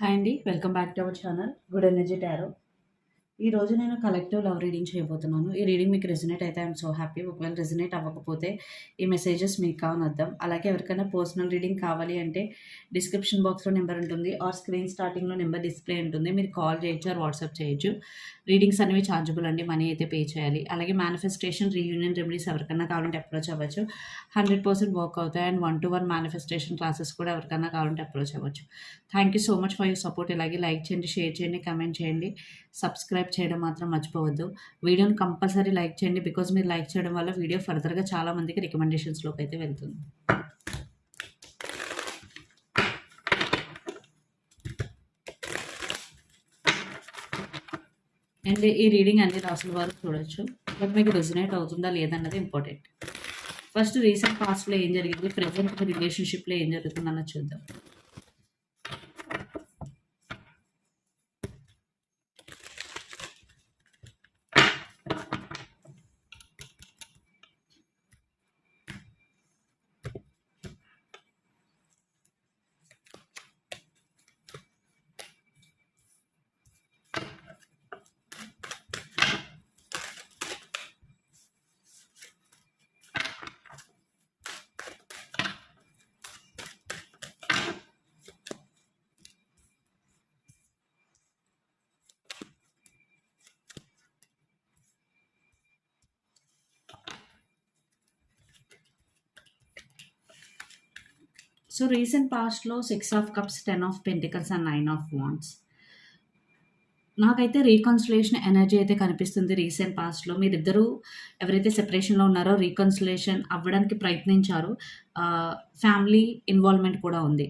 Hi అండి welcome back to our channel. Good energy tarot. ఈ రోజు నేను కలెక్టివ్ లవ్ రీడింగ్ చేయబోతున్నాను. ఈ రీడింగ్ మీకు రెజినేట్ అయితే ఐఎమ్ సో హ్యాపీ ఒకవేళ రెజినేట్ అవ్వకపోతే ఈ మెసేజెస్ మీకు కావని అర్థం. అలాగే ఎవరికైనా పర్సనల్ రీడింగ్ కావాలి అంటే డిస్క్రిప్షన్ బాక్స్లో నెంబర్ ఉంటుంది ఆర్ స్క్రీన్ స్టార్టింగ్లో నెంబర్ డిస్ప్లే ఉంటుంది. మీరు కాల్ చేయొచ్చు ఆర్ వాట్సాప్ చేయొచ్చు. రీడింగ్స్ అనేవి ఛార్జబుల్ అండి. మనీ అయితే పే చేయాలి. అలాగే మేనిఫెస్టేషన్ రీయూనియన్ రెమెడీస్ ఎవరికైనా కావాలంటే అప్రోచ్ అవ్వచ్చు. హండ్రెడ్ పర్సెంట్ వర్క్ అవుతాయి. And one to one manifestation classes కూడా ఎవరికైనా కావాలంటే అప్రోచ్ అవ్వచ్చు. Thank you so much for your support ఇలాగే లైక్ చేయండి షేర్ చేయండి కమెంట్ చేయండి. సబ్స్క్రైబ్ చేయడం మాత్రం మర్చిపోవద్దు. వీడియోని కంపల్సరీ లైక్ చేయండి బికాజ్ మీరు లైక్ చేయడం వల్ల వీడియో ఫర్దర్గా చాలా మందికి రికమెండేషన్స్లోకి అయితే వెళ్తుంది. అండ్ ఈ రీడింగ్ అన్ని రాసుల వారు చూడొచ్చు. బట్ మీకు రెజినేట్ అవుతుందా లేదన్నది ఇంపార్టెంట్ ఫస్ట్ రీసెంట్ పాస్ట్లో ఏం జరిగింది? ప్రజెంట్ రిలేషన్షిప్లో ఏం జరుగుతుందన్నది చూద్దాం. సో రీసెంట్ పాస్ట్లో six of cups ten of pentacles and nine of wands నాకైతే రీకన్సిలేషన్ ఎనర్జీ అయితే కనిపిస్తుంది రీసెంట్ పాస్ట్లో మీరిద్దరూ ఎవరైతే సెపరేషన్లో ఉన్నారో రీకన్సిలేషన్ అవ్వడానికి ప్రయత్నించారు. ఫ్యామిలీ ఇన్వాల్వ్మెంట్ కూడా ఉంది.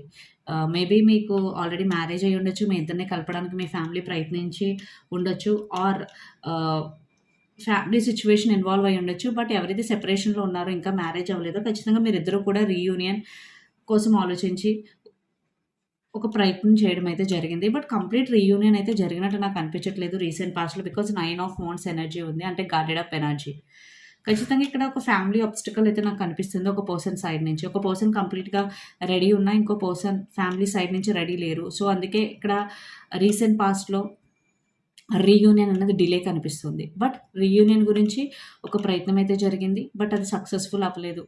మేబీ మీకు ఆల్రెడీ మ్యారేజ్ అయ్యి ఉండొచ్చు మీ ఇద్దరిని కలపడానికి మీ ఫ్యామిలీ ప్రయత్నించి ఉండొచ్చు ఆర్ ఫ్యామిలీ సిచ్యువేషన్ ఇన్వాల్వ్ అయ్యి ఉండొచ్చు బట్ ఎవరైతే సెపరేషన్లో ఉన్నారో ఇంకా మ్యారేజ్ అవ్వలేదో ఖచ్చితంగా మీరిద్దరూ కూడా రీయూనియన్ కోసం ఆలోచించి ఒక ప్రయత్నం చేయడం అయితే జరిగింది. బట్ కంప్లీట్ రీయూనియన్ అయితే జరిగినట్టు నాకు అనిపించట్లేదు రీసెంట్ పాస్ట్లో బికాజ్ నైన్ ఆఫ్ మోన్స్ ఎనర్జీ ఉంది. అంటే గార్డెడ్ అప్ ఎనర్జీ ఖచ్చితంగా ఇక్కడ ఒక ఫ్యామిలీ ఆబ్స్టికల్ అయితే నాకు కనిపిస్తుంది ఒక పర్సన్ సైడ్ నుంచి. ఒక పర్సన్ కంప్లీట్గా రెడీ ఉన్నా ఇంకో పర్సన్ ఫ్యామిలీ సైడ్ నుంచి రెడీ లేరు. సో అందుకే ఇక్కడ రీసెంట్ పాస్ట్లో రీయూనియన్ అనేది డిలే కనిపిస్తుంది. బట్ రీయూనియన్ గురించి ఒక ప్రయత్నం అయితే జరిగింది. బట్ అది సక్సెస్ఫుల్ అవ్వలేదు.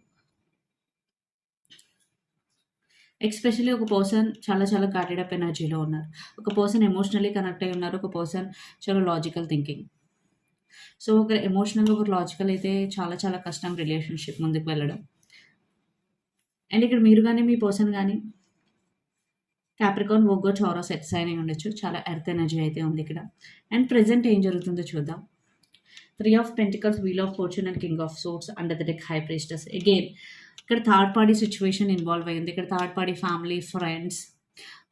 ఎక్స్పెషల్లీ ఒక పర్సన్ చాలా చాలా కార్డెడ్ అప్ ఎనర్జీలో ఉన్నారు. ఒక పర్సన్ ఎమోషనలీ కనెక్ట్ అయి ఉన్నారు. ఒక పర్సన్ చాలా లాజికల్ థింకింగ్ సో ఒక ఎమోషనల్ ఒక లాజికల్ అయితే చాలా చాలా కష్టం రిలేషన్షిప్ ముందుకు వెళ్ళడం. అండ్ ఇక్కడ మీరు కానీ మీ పర్సన్ కానీ క్యాప్రికాన్ ఓగో చౌరా సెట్ సైన్ అయి ఉండొచ్చు. చాలా ఎర్త్ ఎనర్జీ అయితే ఉంది ఇక్కడ. అండ్ ప్రజెంట్ ఏం జరుగుతుందో చూద్దాం. Three of pentacles wheel of fortune and king of swords under the deck high priestess again ఇక్కడ థర్డ్ పార్టీ సిచ్యువేషన్ ఇన్వాల్వ్ అయింది ఇక్కడ third party family friends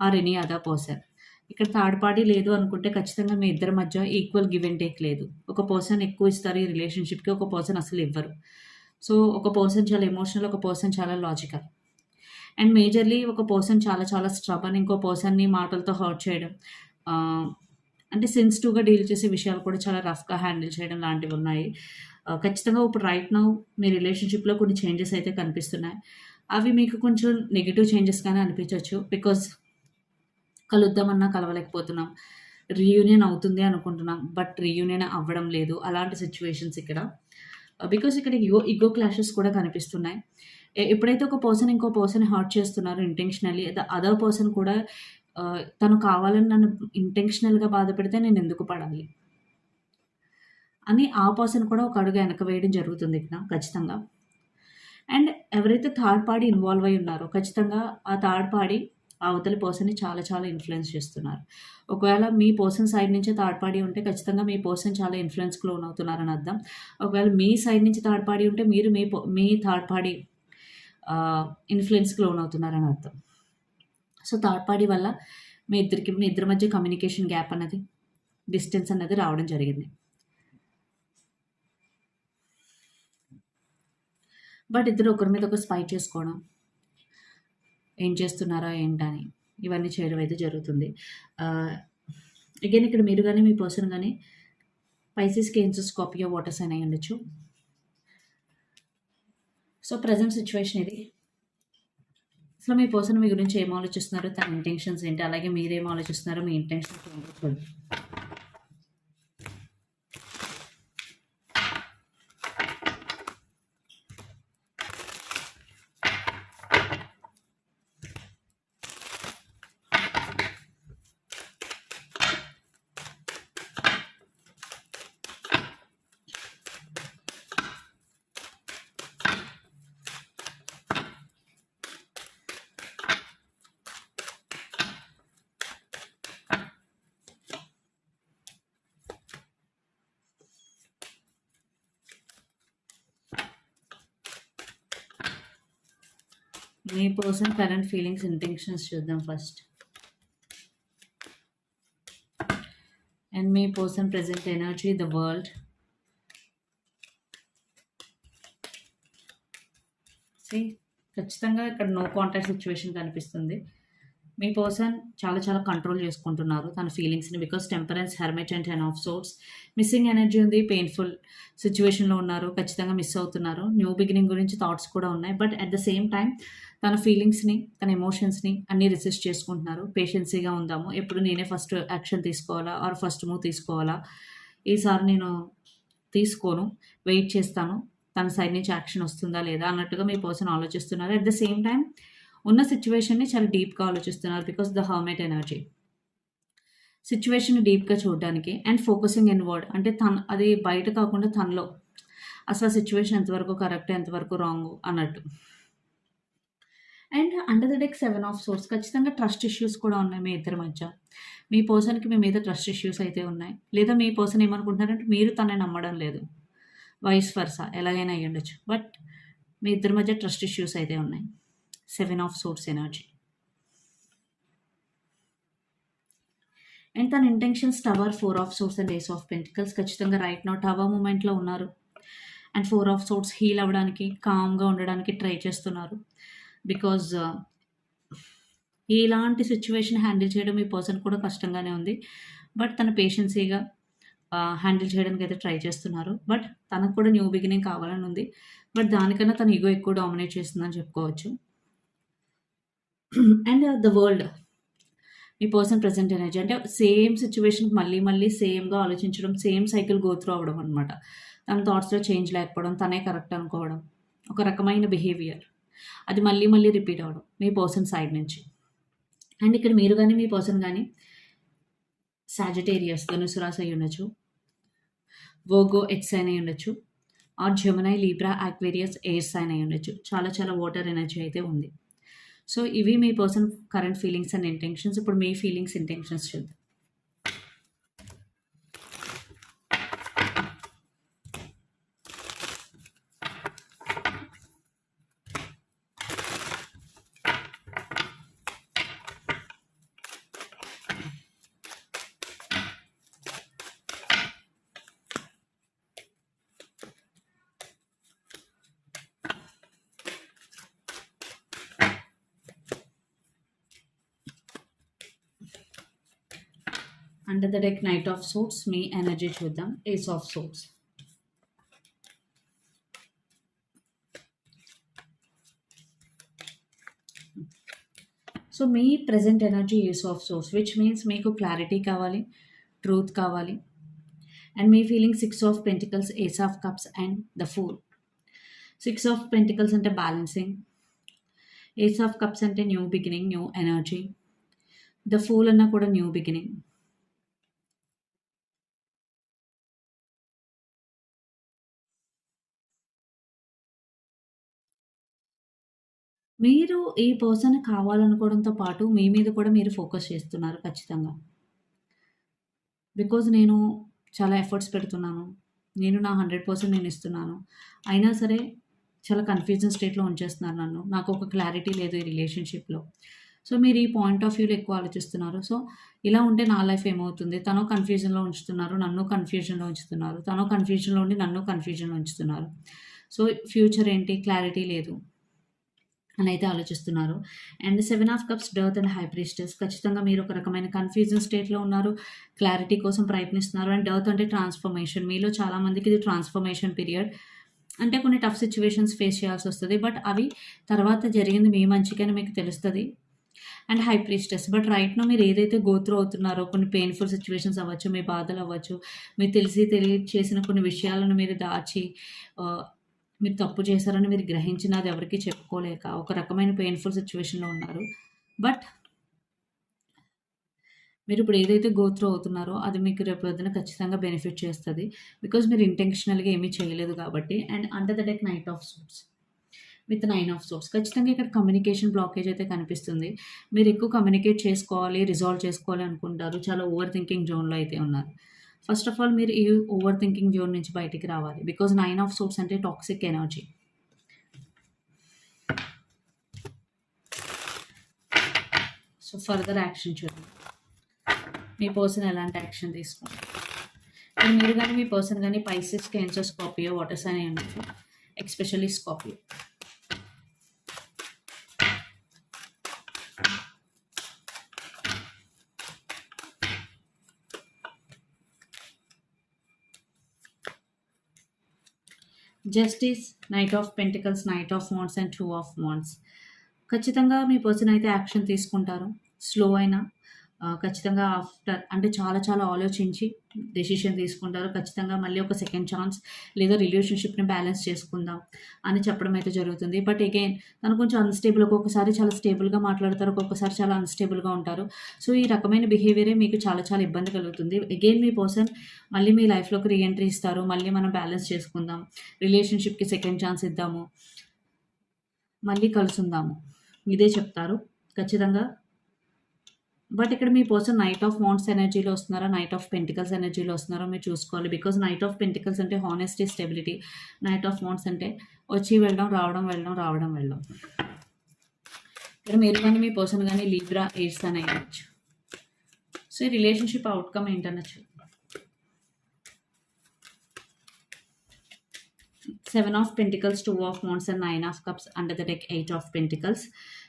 or any other person ఇక్కడ థర్డ్ పార్టీ లేదు అనుకుంటే ఖచ్చితంగా మీ ఇద్దరి మధ్య ఈక్వల్ గివ్ అండ్ టేక్ లేదు. ఒక పర్సన్ ఎక్కువ ఇస్తారు ఈ రిలేషన్షిప్కి ఒక పర్సన్ అసలు ఇవ్వరు. సో ఒక పర్సన్ చాలా ఎమోషనల్ ఒక పర్సన్ చాలా లాజికల్ అండ్ మేజర్లీ ఒక పర్సన్ చాలా చాలా స్ట్రబన్ ఇంకో పర్సన్ని మాటలతో హర్ట్ చేయడం అంటే సెన్సిటివ్గా డీల్ చేసే విషయాలు కూడా చాలా రఫ్గా హ్యాండిల్ చేయడం లాంటివి ఉన్నాయి. ఖచ్చితంగా ఇప్పుడు రైట్ నౌ మీ రిలేషన్షిప్లో కొన్ని చేంజెస్ అయితే కనిపిస్తున్నాయి. అవి మీకు కొంచెం నెగిటివ్ చేంజెస్గానే అనిపించవచ్చు బికాజ్ కలుద్దామన్నా కలవలేకపోతున్నాం. రీయూనియన్ అవుతుంది అనుకుంటున్నాం బట్ రీయూనియన్ అవ్వడం లేదు. అలాంటి సిచ్యువేషన్స్ ఇక్కడ. బికాస్ ఇక్కడ ఇగో ఇగో క్లాషెస్ కూడా కనిపిస్తున్నాయి. ఎప్పుడైతే ఒక పర్సన్ ఇంకో పర్సన్ హర్ట్ చేస్తున్నారు ఇంటెన్షనల్లీ ద అదర్ పర్సన్ కూడా తను కావాలని నన్ను ఇంటెన్షనల్గా బాధ పెడితే నేను ఎందుకు పడాలి? అని ఆ పర్సన్ కూడా ఒక అడుగు వెనక వేయడం జరుగుతుంది ఇక్కడ ఖచ్చితంగా. అండ్ ఎవరైతే థర్డ్ పార్టీ ఇన్వాల్వ్ అయి ఉన్నారో ఖచ్చితంగా ఆ థర్డ్ పార్టీ అవతలి పర్సన్ని చాలా చాలా ఇన్ఫ్లుయెన్స్ చేస్తున్నారు. ఒకవేళ మీ పర్సన్ సైడ్ నుంచి థర్డ్ పార్టీ ఉంటే ఖచ్చితంగా మీ పర్సన్ చాలా ఇన్ఫ్లుయెన్స్కి లోన్ అవుతున్నారని అర్థం. ఒకవేళ మీ సైడ్ నుంచి థర్డ్ పార్టీ ఉంటే మీరు మీ మీ థర్డ్ పార్టీ ఇన్ఫ్లుయెన్స్కి లోన్ అవుతున్నారని అర్థం. సో థర్డ్ పార్టీ వల్ల మీ ఇద్దరికి మీ ఇద్దరి మధ్య కమ్యూనికేషన్ గ్యాప్ అన్నది డిస్టెన్స్ అన్నది రావడం జరిగింది. బట్ ఇద్దరు ఒకరి మీద ఒక స్పై చేసుకోవడం. ఏం చేస్తున్నారా ఏంటని ఇవన్నీ చేయడం అయితే జరుగుతుంది. అగైన్ ఇక్కడ మీరు కానీ మీ పర్సన్ కానీ పైసెస్ కేన్సెస్ కాపీయో వాటర్స్ అయినా ఉండొచ్చు. సో ప్రజెంట్ సిచ్యువేషన్ ఇది. అసలు మీ పర్సన్ మీ గురించి ఏం ఆలోచిస్తున్నారు? తన ఇంటెన్షన్స్ ఏంటి? అలాగే మీరేం ఆలోచిస్తున్నారు? మీ ఇంటెన్షన్స్ ఏంటో? చూడండి మీ పర్సన్ కరెంట్ ఫీలింగ్స్ ఇంటెన్షన్స్ చూద్దాం first and me person present energy the world C ఖచ్చితంగా ఇక్కడ నో కాంటాక్ట్ సిచ్యువేషన్ కనిపిస్తుంది. మీ పర్సన్ చాలా చాలా కంట్రోల్ చేసుకుంటున్నారు తన ఫీలింగ్స్ని because temperance hermit and ten of swords missing energy ఉంది పెయిన్ఫుల్ సిచ్యువేషన్లో ఉన్నారు ఖచ్చితంగా మిస్ అవుతున్నారు. న్యూ బిగినింగ్ గురించి థాట్స్ కూడా ఉన్నాయి but at the same time తన ఫీలింగ్స్ని తన ఎమోషన్స్ని అన్నీ రిసిస్ట్ చేసుకుంటున్నారు. పేషెన్సీగా ఉందాము. ఎప్పుడు నేనే ఫస్ట్ యాక్షన్ తీసుకోవాలా? ఆర్ ఫస్ట్ మూవ్ తీసుకోవాలా? ఈసారి నేను తీసుకోను. వెయిట్ చేస్తాను. తన సైడ్ నుంచి యాక్షన్ వస్తుందా లేదా అన్నట్టుగా మీ పర్సన్ ఆలోచిస్తున్నారు. అట్ ద సేమ్ టైం ఉన్న సిచ్యువేషన్ని చాలా డీప్గా ఆలోచిస్తున్నారు because the hermit energy. Situation డీప్గా చూడడానికి అండ్ ఫోకసింగ్ ఇన్ వర్డ్ అంటే తన అది బయట కాకుండా తనలో. అసలు సిచ్యువేషన్ ఎంతవరకు కరెక్ట్ ఎంతవరకు రాంగ్ అన్నట్టు. And under the deck seven of swords ఖచ్చితంగా ట్రస్ట్ ఇష్యూస్ కూడా ఉన్నాయి మీ ఇద్దరి మధ్య. మీ పర్సన్కి మీ మీద ట్రస్ట్ ఇష్యూస్ అయితే ఉన్నాయి. లేదా మీ పర్సన్ ఏమనుకుంటున్నారంటే మీరు తనని నమ్మడం లేదు. వైస్ వర్సా ఎలాగైనా అయ్యి ఉండొచ్చు బట్ మీ ఇద్దరి మధ్య ట్రస్ట్ ఇష్యూస్ అయితే ఉన్నాయి. Seven of swords energy and తన intentions tower four of swords and ace of pentacles ఖచ్చితంగా రైట్ నౌ టవర్ మూమెంట్లో ఉన్నారు. And four of swords heal అవ్వడానికి కామ్గా ఉండడానికి ట్రై చేస్తున్నారు. బికాజ్ uh, ఇలాంటి సిచ్యువేషన్ హ్యాండిల్ చేయడం ఈ పర్సన్ కూడా కష్టంగానే ఉంది. బట్ తన పేషెన్సీగా హ్యాండిల్ చేయడానికి అయితే ట్రై చేస్తున్నారు. బట్ తనకు కూడా న్యూ బిగినింగ్ కావాలని ఉంది. బట్ దానికన్నా తన ఈగో ఎక్కువ డామినేట్ చేస్తుందని చెప్పుకోవచ్చు. అండ్ ద వరల్డ్ మీ పర్సన్ ప్రజెంట్ ఎనర్జీ అంటే సేమ్ సిచ్యువేషన్ మళ్ళీ మళ్ళీ సేమ్గా ఆలోచించడం సేమ్ సైకిల్ గో త్రూ అవ్వడం అనమాట తన థాట్స్లో చేంజ్ లేకపోవడం తనే కరెక్ట్ అనుకోవడం. ఒక రకమైన బిహేవియర్ అది మళ్ళీ మళ్ళీ రిపీట్ అవ్వడం మీ పర్సన్ సైడ్ నుంచి. అండ్ ఇక్కడ మీరు కానీ మీ పర్సన్ కానీ సాజిటేరియస్ ధనుసురాస్ అయి ఉండొచ్చు. వోగో ఎక్స్ అయిన ఉండొచ్చు. Or Gemini Libra Aquarius airs అయిన ఉండొచ్చు. చాలా చాలా వాటర్ ఎనర్జీ అయితే ఉంది. సో ఇవి మీ person current feelings and intentions ఇప్పుడు మీ ఫీలింగ్స్ ఇంటెన్షన్స్ చూద్దాం. Under the deck knight of swords me energy చూద్దాం ace of swords so me present energy ace of swords which means మీకు క్లారిటీ కావాలి truth కావాలి and me feeling six of pentacles ace of cups and the fool six of pentacles అంటే balancing ace of cups అంటే new beginning new energy the fool అన్న కూడా new beginning మీరు ఈ person కావాలనుకోవడంతో పాటు మీ మీద కూడా మీరు ఫోకస్ చేస్తున్నారు ఖచ్చితంగా. బికాజ్ నేను చాలా ఎఫర్ట్స్ పెడుతున్నాను. నేను నా హండ్రెడ్ పర్సెంట్ నేను ఇస్తున్నాను. అయినా సరే చాలా కన్ఫ్యూజన్ స్టేట్లో ఉంచేస్తున్నారు నన్ను. నాకు ఒక క్లారిటీ లేదు ఈ రిలేషన్షిప్లో సో మీరు ఈ పాయింట్ ఆఫ్ వ్యూలో ఎక్కువ ఆలోచిస్తున్నారు. సో ఇలా ఉంటే నా లైఫ్ ఏమవుతుంది? తను కన్ఫ్యూజన్లో ఉంచుతున్నారు నన్ను కన్ఫ్యూజన్లో ఉంచుతున్నారు. తను కన్ఫ్యూజన్లో ఉండి నన్ను కన్ఫ్యూజన్లో ఉంచుతున్నారు. సో ఫ్యూచర్ ఏంటి? క్లారిటీ లేదు. అని అయితే ఆలోచిస్తున్నారు. అండ్ సెవెన్ ఆఫ్ కప్స్ డర్త్ అండ్ హైప్రిస్టర్స్ ఖచ్చితంగా మీరు ఒక రకమైన కన్ఫ్యూజన్ స్టేట్లో ఉన్నారు. క్లారిటీ కోసం ప్రయత్నిస్తున్నారు. అండ్ డర్త్ అంటే ట్రాన్స్ఫర్మేషన్. మీలో చాలామందికి ఇది ట్రాన్స్ఫర్మేషన్ పీరియడ్. అంటే కొన్ని టఫ్ సిచ్యువేషన్స్ ఫేస్ చేయాల్సి వస్తుంది. బట్ అవి తర్వాత జరిగింది మీ మంచికని మీకు తెలుస్తుంది. And high priestess but right now మీరు ఏదైతే గోత్రూ అవుతున్నారో కొన్ని పెయిన్ఫుల్ సిచ్యువేషన్స్ అవ్వచ్చు మీ బాధలు అవ్వచ్చు మీరు తెలిసి తెలియ చేసిన కొన్ని విషయాలను మీరు దాచి మీరు తప్పు చేశారని మీరు గ్రహించిన అది ఎవరికీ చెప్పుకోలేక ఒక రకమైన పెయిన్ఫుల్ సిచ్యువేషన్లో ఉన్నారు. బట్ మీరు ఇప్పుడు ఏదైతే గోత్రూ అవుతున్నారో అది మీకు రేపు పొద్దున ఖచ్చితంగా బెనిఫిట్ చేస్తుంది. బికాజ్ మీరు ఇంటెన్షనల్గా ఏమీ చేయలేదు కాబట్టి and under the deck knight of swords with nine of swords ఖచ్చితంగా ఇక్కడ కమ్యూనికేషన్ బ్లాకేజ్ అయితే కనిపిస్తుంది. మీరు ఎక్కువ కమ్యూనికేట్ చేసుకోవాలి రిజాల్వ్ చేసుకోవాలి అనుకుంటారు. చాలా ఓవర్ థింకింగ్ జోన్లో అయితే ఉన్నారు. ఫస్ట్ ఆఫ్ ఆల్ మీరు ఈ ఓవర్ థింకింగ్ జోన్ నుంచి బయటికి రావాలి. బికాజ్ నైన్ ఆఫ్ సోర్స్ అంటే toxic energy so further action చూడండి. మీ పర్సన్ ఎలాంటి యాక్షన్ తీసుకోండి మీరు కానీ మీ పర్సన్ కానీ పైసెస్ క్యాన్సర్ స్కాపియో వాటర్స్ అని ఉండొచ్చు especially Scorpio justice knight of pentacles knight of wands and two of wands ఖచ్చితంగా మీ పర్సన్ అయితే యాక్షన్ తీసుకుంటారు. స్లో అయినా ఖచ్చితంగా ఆఫ్టర్ అంటే చాలా చాలా ఆలోచించి డెసిషన్ తీసుకుంటారు. ఖచ్చితంగా మళ్ళీ ఒక సెకండ్ ఛాన్స్ లేదా రిలేషన్షిప్ని బ్యాలెన్స్ చేసుకుందాం అని చెప్పడం అయితే జరుగుతుంది. బట్ అగైన్ తను కొంచెం అన్స్టేబుల్ ఒక్కొక్కసారి చాలా స్టేబుల్గా మాట్లాడతారు ఒక్కొక్కసారి చాలా అన్స్టేబుల్గా ఉంటారు. సో ఈ రకమైన బిహేవియరే మీకు చాలా చాలా ఇబ్బంది కలుగుతుంది. అగైన్ మీ పర్సన్ మళ్ళీ మీ లైఫ్లోకి రీఎంట్రీ ఇస్తారు. మళ్ళీ మనం బ్యాలెన్స్ చేసుకుందాం. రిలేషన్షిప్కి సెకండ్ ఛాన్స్ ఇద్దాము. మళ్ళీ కలుసుందాము. ఇదే చెప్తారు. ఖచ్చితంగా బట్ ఇక్కడ మీ పర్సన్ నైట్ ఆఫ్ వాంట్స్ ఎనర్జీలో వస్తున్నారా? నైట్ ఆఫ్ పెంటికల్స్ ఎనర్జీలో వస్తున్నారో? మీరు చూసుకోవాలి. బికాజ్ నైట్ ఆఫ్ పెంటికల్స్ అంటే honesty stability. Knight of wands అంటే వచ్చి వెళ్ళడం రావడం వెళ్ళడం రావడం వెళ్ళడం. ఇక్కడ మీరు కానీ మీ పర్సన్ కానీ లీబ్రా ఎయిడ్స్ అని అయ్యచ్చు. సో ఈ relationship outcome ఏంటనొచ్చు? Seven of pentacles two of wands and nine of cups under the deck eight of pentacles.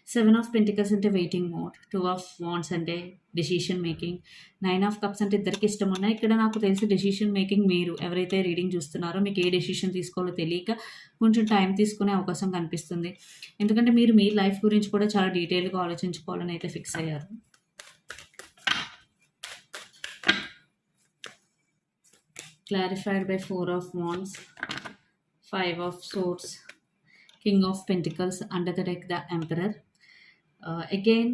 Seven of pentacles అంటే waiting mode two of wands అంటే decision making nine of cups అంటే ఇద్దరికి ఇష్టం ఉన్నాయి ఇక్కడ నాకు తెలిసి decision making మీరు ఎవరైతే రీడింగ్ చూస్తున్నారో మీకు ఏ డెసిషన్ తీసుకోవాలో తెలియక కొంచెం టైం తీసుకునే అవకాశం కనిపిస్తుంది. ఎందుకంటే మీరు మీ లైఫ్ గురించి కూడా చాలా డీటెయిల్గా ఆలోచించుకోవాలని అయితే ఫిక్స్ అయ్యారు. Clarified by four of wands five of swords king of pentacles under the deck the emperor again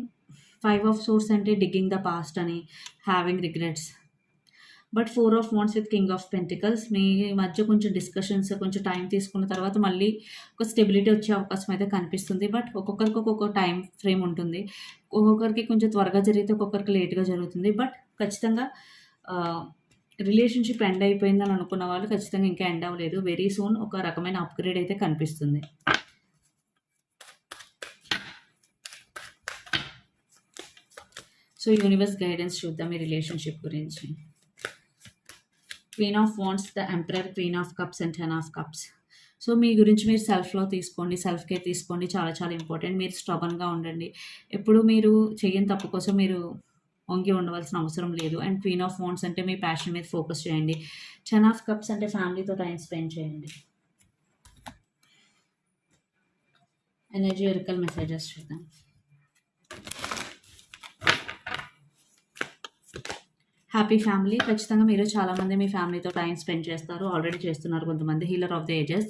five of swords అంటే డిగ్గింగ్ ద పాస్ట్ అని having regrets but four of wands with king of pentacles మీ మధ్య కొంచెం discussions కొంచెం time తీసుకున్న తర్వాత మళ్ళీ ఒక stability వచ్చే అవకాశం అయితే కనిపిస్తుంది. బట్ ఒక్కొక్కరికి ఒక్కొక్క టైం ఫ్రేమ్ ఉంటుంది. ఒక్కొక్కరికి కొంచెం త్వరగా జరిగితే ఒక్కొక్కరికి లేట్గా జరుగుతుంది. బట్ ఖచ్చితంగా uh, రిలేషన్షిప్ ఎండ్ అయిపోయిందని అనుకున్న వాళ్ళు ఖచ్చితంగా ఇంకా ఎండ్ అవ్వలేదు. వెరీ సూన్ ఒక రకమైన అప్గ్రేడ్ అయితే కనిపిస్తుంది. సో యూనివర్స్ గైడెన్స్ చూద్దాం ఈ రిలేషన్షిప్ గురించి. Queen of wands the emperor queen of cups and ten of cups so మీ గురించి మీరు సెల్ఫ్లో తీసుకోండి సెల్ఫ్ కేర్ తీసుకోండి చాలా చాలా ఇంపార్టెంట్ మీరు స్ట్రబన్గా ఉండండి. ఎప్పుడు మీరు చేయని తప్పు కోసం మీరు వంగి ఉండవలసిన అవసరం లేదు. అండ్ క్వీన్ ఆఫ్ వాంట్స్ అంటే మీ ప్యాషన్ మీద ఫోకస్ చేయండి. టెన్ ఆఫ్ కప్స్ అంటే ఫ్యామిలీతో టైం స్పెండ్ చేయండి. ఎనర్జీ ఎరికల్ మెసేజెస్ చూద్దాం. Happy family. ఖచ్చితంగా మీరు చాలామంది మీ ఫ్యామిలీతో టైం స్పెండ్ చేస్తారు. ఆల్రెడీ చేస్తున్నారు కొంతమంది హీలర్ ఆఫ్ ద ఏజెస్.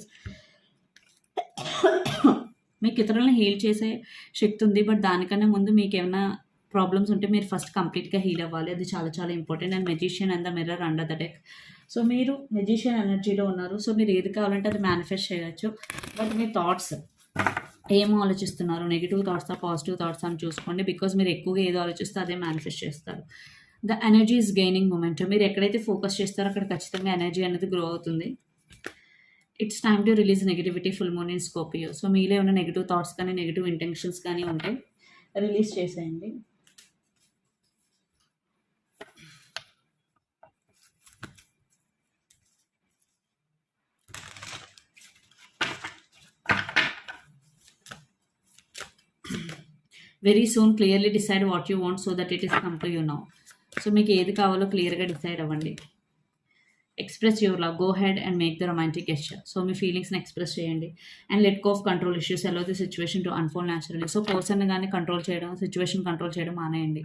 మీకు ఇతరులను హీల్ చేసే శక్తి ఉంది బట్ దానికన్నా ముందు మీకు ఏమైనా ప్రాబ్లమ్స్ ఉంటే మీరు ఫస్ట్ కంప్లీట్గా హీల్ అవ్వాలి. అది చాలా చాలా important. And magician and the mirror under the deck. So మీరు మెజిషియన్ ఎనర్జీలో ఉన్నారు. సో మీరు ఏది కావాలంటే అది మేనిఫెస్ట్ చేయవచ్చు బట్ మీ థాట్స్ ఏం ఆలోచిస్తున్నారు? నెగిటివ్ థాట్సా పాజిటివ్ థాట్స్ అని చూసుకోండి. బికాజ్ మీరు ఎక్కువగా ఏదో ఆలోచిస్తే అదే మేనిఫెస్ట్ చేస్తారు. The energy is gaining momentum. మీరు ఎక్కడైతే ఫోకస్ చేస్తారో అక్కడ ఖచ్చితంగా ఎనర్జీ అనేది గ్రో అవుతుంది. It's time to release negativity full moon in Scorpio. So మీలో ఉన్న నెగిటివ్ థాట్స్ కానీ నెగిటివ్ ఇంటెన్షన్స్ కానీ ఉంటే రిలీజ్ చేసేయండి. Very soon clearly decide what you want so that it is come to you now so మీకు ఏది కావాలో క్లియర్గా డిసైడ్ అవ్వండి. Express your love go ahead and make the romantic gesture so మీ ఫీలింగ్స్ని express చేయండి. And let go of control issues allow the situation to unfold naturally so person కానీ control చేయడం situation control చేయడం మానేయండి.